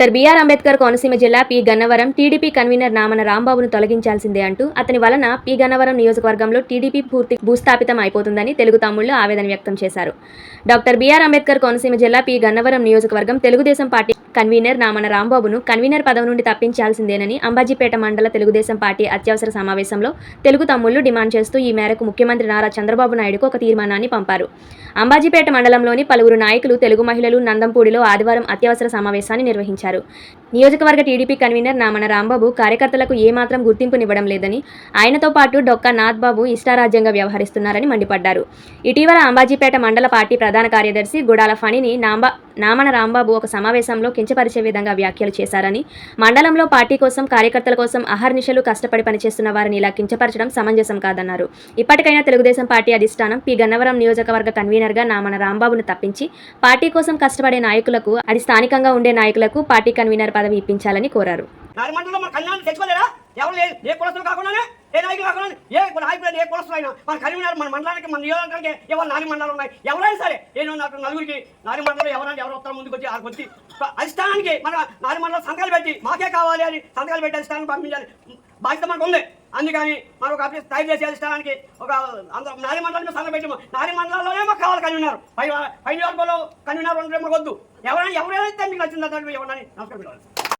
Doctor BR Ambedkar Konaseema జిల్లా P Gannavaram TDP convener Namana రాంబాబును తొలగించాల్సిందే అంటూ అతని వలన పి గన్నవరం నియోజకవర్గంలో టీడీపీ పూర్తి భూస్థాపితం అయిపోతుందని తెలుగు తమ్ముళ్ళు ఆవేదన వ్యక్తం చేశారు. డాక్టర్ బిఆర్ అంబేద్కర్ కోనసీమ జిల్లా పి గన్నవరం నియోజకవర్గం తెలుగుదేశం పార్టీ కన్వీనర్ నామన రాంబాబును కన్వీనర్ పదవి నుండి తప్పించాల్సిందేనని అంబాజీపేట మండల తెలుగుదేశం పార్టీ అత్యవసర సమావేశంలో తెలుగు తమ్ముళ్ళు డిమాండ్ చేస్తూ ఈ మేరకు ముఖ్యమంత్రి నారా చంద్రబాబు నాయుడుకు ఒక తీర్మానాన్ని పంపారు. అంబాజీపేట మండలంలోని పలువురు నాయకులు తెలుగు మహిళలు నందంపూడిలో ఆదివారం అత్యవసర సమావేశాన్ని నిర్వహించారు. చేశారు. నియోజకవర్గ టీడీపీ కన్వీనర్ నామన రాంబాబు కార్యకర్తలకు ఏమాత్రం గుర్తింపునివ్వడం లేదని ఆయనతో పాటు డొక్కా నాథ్బాబు ఇష్టారాజ్యంగా వ్యవహరిస్తున్నారని మండిపడ్డారు. ఇటీవల అంబాజీపేట మండల పార్టీ ప్రధాన కార్యదర్శి గుడాల ఫణిని నాంబా నామన రాంబాబు ఒక సమావేశంలో కించపరిచే విధంగా వ్యాఖ్యలు చేశారని మండలంలో పార్టీ కోసం కార్యకర్తల కోసం అహర్నిశలు కష్టపడి పనిచేస్తున్న వారిని ఇలా కించపరచడం సమంజసం కాదన్నారు. ఇప్పటికైనా తెలుగుదేశం పార్టీ అధిష్టానం పి. గన్నవరం నియోజకవర్గ కన్వీనర్గా నామన రాంబాబును తప్పించి పార్టీ కోసం కష్టపడే నాయకులకు అది స్థానికంగా ఉండే నాయకులకు పార్టీ కన్వీనర్ పదవి ఇప్పించాలని కోరారు. ఎవరు ఏ కులస్తులు కాకుండానే? ఏ నాయకులు కాకుండా ఏ నాయకులు ఏ కులస్తులు అయినా మన కరీంనగర్ మన మండలానికి మన నియోజకవర్గానికి ఎవరు నాలుగు మండలాలు ఉన్నాయి? ఎవరైనా సరే నేను నాకు నలుగురికి నాలుగు ఎవరైనా ఎవరు వస్తారు ముందుకు వచ్చి ఆ వచ్చి అధిష్టానానికి మన నాలుగు మండలం సంతకాలు పెట్టి మాకే కావాలి అని సంతకాలు పెట్టి అధిష్టానం పంపించాలి. బాధ్యత మనకు ఉంది. అందుకని మనం ఒక ఆఫీస్ తయారు చేసి అధిష్టానానికి ఒక అందరూ నాలుగు మండలం సంతకం పెట్టి నాలుగు మండలాల్లోనే మాకు కావాలి కన్వీనర్ పై పై నియోజకవర్గంలో కన్వీనర్ ఉండడం మాకు వద్దు. ఎవరైనా ఎవరైనా మీకు నచ్చిందో ఎవరైనా నమస్కారం